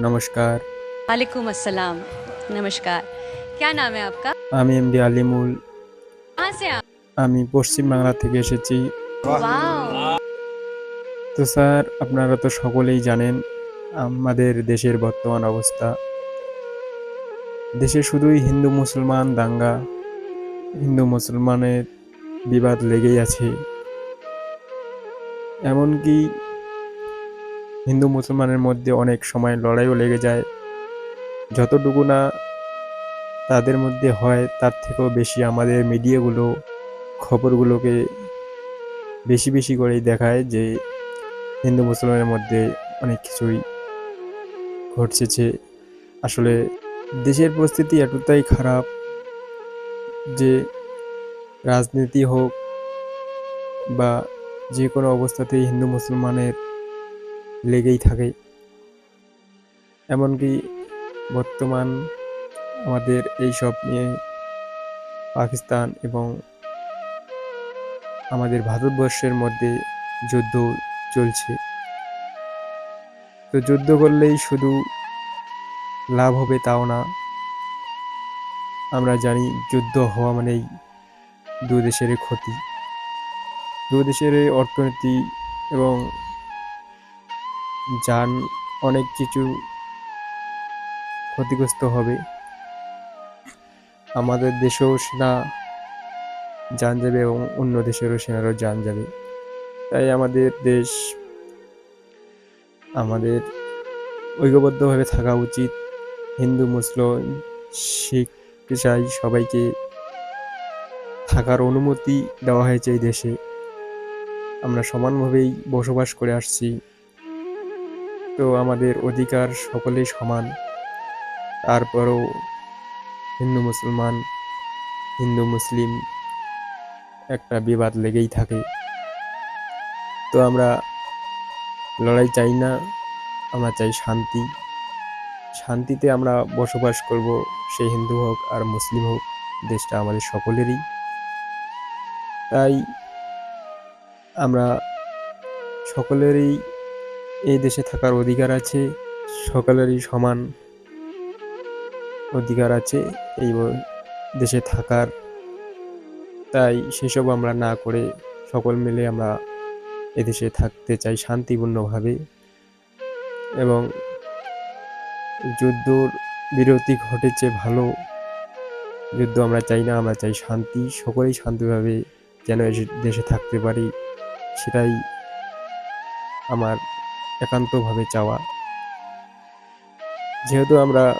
নমস্কার वालेकुम अस्सलाम नमस्कार क्या नाम है आपका আমি এমডি আলিমুল कहाँ से आप আমি পশ্চিম বাংলা থেকে এসেছি वाओ তো স্যার আপনারা তো সকলেই জানেন আমাদের দেশের বর্তমান অবস্থা দেশে শুধুই হিন্দু মুসলমান দাঙ্গা হিন্দু মুসলমানের বিবাদ লেগেই আছে এমনকি হিন্দু মুসলমানের মধ্যে অনেক সময় লড়াইও লেগে যায়। যতটুকু না তাদের মধ্যে হয়, তার থেকেও বেশি আমাদের মিডিয়াগুলো খবরগুলোকে বেশি বেশি করেই দেখায় যে হিন্দু মুসলমানের মধ্যে অনেক কিছুই ঘটছেছে আসলে দেশের পরিস্থিতি এতটাই খারাপ যে রাজনীতি হোক বা যে কোনো অবস্থাতেই হিন্দু মুসলমানের লেগেই থাকে। এমনকি বর্তমান আমাদের এই সব নিয়ে পাকিস্তান এবং আমাদের ভারতবর্ষের মধ্যে যুদ্ধ চলছে। তো যুদ্ধ করলেই শুধু লাভ হবে তাও না। আমরা জানি যুদ্ধ হওয়া মানেই দু দেশের ক্ষতি। দু দেশের অর্থনীতি এবং যান, অনেক কিছু ক্ষতিগ্রস্ত হবে। আমাদের দেশেও সেনা যান যাবে এবং অন্য দেশেরও সেনারও যান যাবে। তাই আমাদের দেশ, আমাদের ঐক্যবদ্ধভাবে থাকা উচিত। হিন্দু, মুসলিম, শিখ, ইসাই সবাইকে থাকার অনুমতি দেওয়া হয়েছে এই দেশে। আমরা সমানভাবেই বসবাস করে আসছি। তো আমাদের অধিকার সকলেই সমান। তারপরও হিন্দু মুসলমান, হিন্দু মুসলিম একটা বিবাদ লেগেই থাকে। তো আমরা লড়াই চাই না, আমরা চাই শান্তি। শান্তিতে আমরা বসবাস করব, সে হিন্দু হোক আর মুসলিম হোক, দেশটা আমাদের সকলেরই। তাই আমরা সকলেরই এই দেশে থাকার অধিকার আছে, সকলেরই সমান অধিকার আছে এই দেশে থাকার। তাই সেসব আমরা না করে সকল মিলে আমরা এদেশে থাকতে চাই শান্তিপূর্ণভাবে। এবং যুদ্ধর বিরতি ঘটেছে ভালো, যুদ্ধ আমরা চাই না, আমরা চাই শান্তি, সকলেই শান্তিভাবে যেন দেশে থাকতে পারি, সেটাই আমার একান্তভাবে চাওয়া। যেহেতু আমরা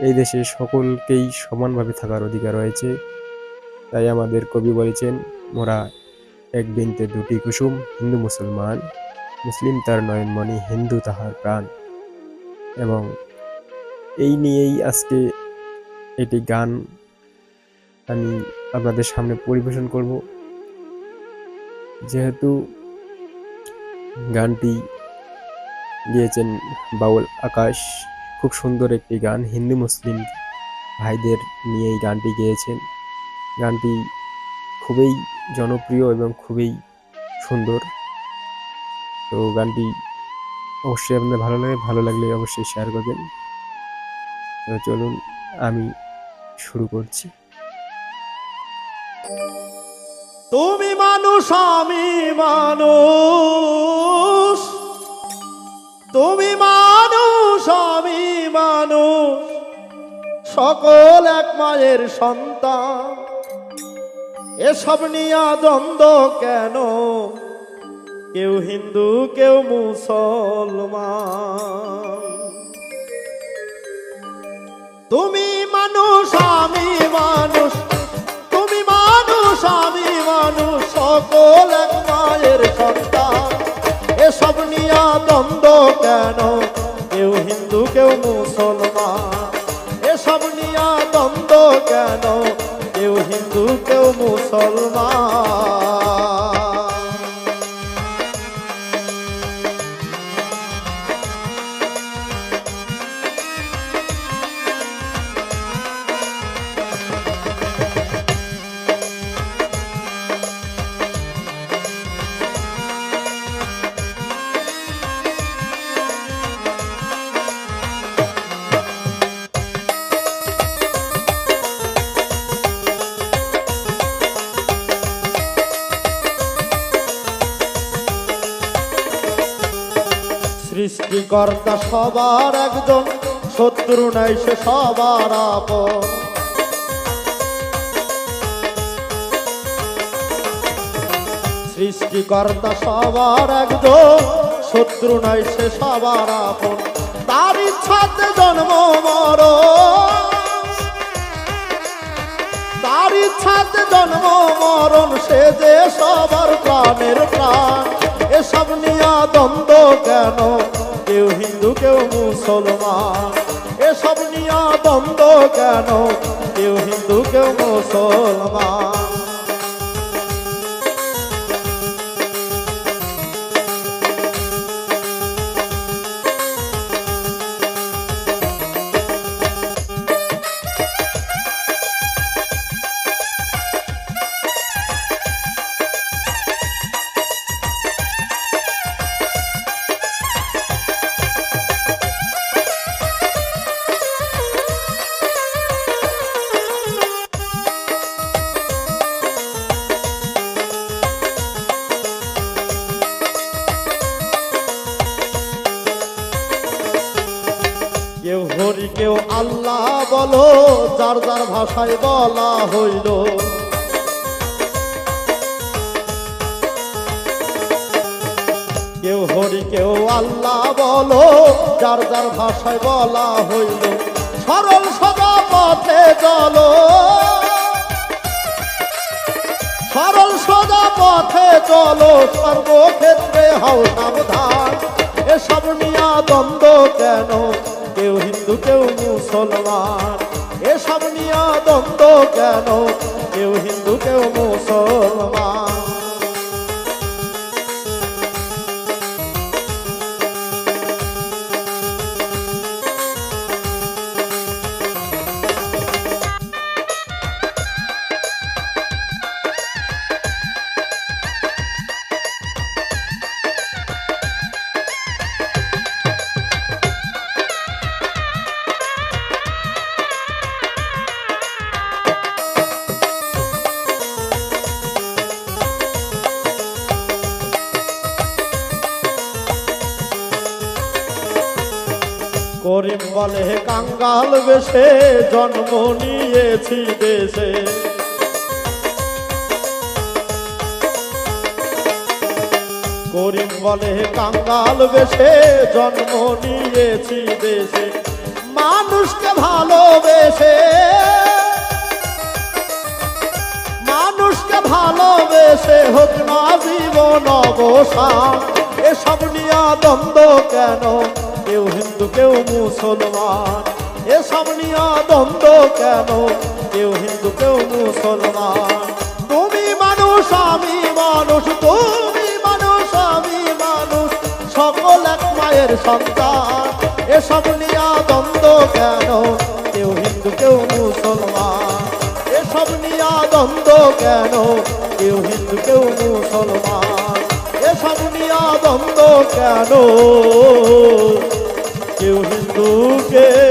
এই দেশে সকলকেই সমানভাবে থাকার অধিকার রয়েছে, তাই আমাদের কবি বলেছেন, মোরা এক বিনতে দুটি কুসুম, হিন্দু মুসলমান। মুসলিম তার নয়নমণি হিন্দু তাহার প্রাণ। এবং এই নিয়েই আজকে এটি গান আমি আপনাদের সামনে পরিবেশন করব। যেহেতু গানটি গিয়েছেন বাউল আকাশ। খুব সুন্দর একটি গান, হিন্দু মুসলিম ভাইদের নিয়ে এই গানটি গেয়েছেন। গানটি খুবই জনপ্রিয় এবং খুবই সুন্দর। তো গানটি অবশ্যই আপনাদের ভালো লাগে, ভালো লাগলে অবশ্যই শেয়ার করবেন। তো চলুন, আমি শুরু করছি। তুমি মানুষ, আমি মানুষ। সকল এক মায়ের সন্তান। এসব নিয়া দ্বন্দ্ব কেন? কেউ হিন্দু, কেউ মুসলমান। তুমি মানুষ, আমি মানুষ, তুমি মানুষ, আমি মানুষ, সকল এক মায়ের সন্তান। এসব নিয়া দ্বন্দ্ব কেন? কেউ হিন্দু, কেউ মুসলমান। এসব নিয়া দ্বন্দ্ব কেন? কেউ হিন্দু কেউ মুসলমান। সৃষ্টিকর্তা সবার একজন, শত্রু নাই সে সবার আপন। সৃষ্টিকর্তা সবার একজন, শত্রু নাই সে সবার আপন। তার ইচ্ছাতে জন্ম মর তার ইচ্ছাতে জন্ম মরণ, সে যে সবার প্রাণের প্রাণ। এসব নিয়া দ্বন্দ্ব কেন? কেউ হিন্দু কেউ মুসলমান। এসব নিয়া দ্বন্দ্ব কেন? কেউ হিন্দু কেউ মুসলমান। বলো, যার যার ভাষায় বলা হইল। কেউ হরি, কেউ আল্লাহ বলো, যার যার ভাষায় বলা হইল। সরল সদা পথে চলো। সরল সদা পথে চলো, সর্বক্ষেত্রে হও সাবধান। এসব নিয়া দ্বন্দ্ব কেন? কেউ হিন্দু, কেউ মুসলমান? এসব নিয়ে দ্বন্দ্ব কেন? কেউ হিন্দু কেউ মুসলমান। বলে কাঙ্গাল বেশে জন্ম নিয়েছি দেশে। করিম বলে কাঙ্গাল বেশে জন্ম নিয়েছি দেশে। মানুষকে ভালোবেসে মানুষকে ভালোবেসে হোক না জীবন অবসান, এসব নিয়া দ্বন্দ্ব কেন? কেউ হিন্দু কেউ মুসলমান? এসব নিয়া দ্বন্দ্ব কেন? কেউ হিন্দু, কেউ মুসলমান। তুমি মানুষ, আমি মানুষ, তুমি মানুষ, আমি মানুষ। সকল এক মায়ের সন্তান। এসব নিয়া দ্বন্দ্ব কেন? কেউ হিন্দু, কেউ মুসলমান। এসব নিয়া দ্বন্দ্ব কেন? কেউ হিন্দু, কেউ মুসলমান। এসব নিয়া দ্বন্দ্ব কেন? eu resolver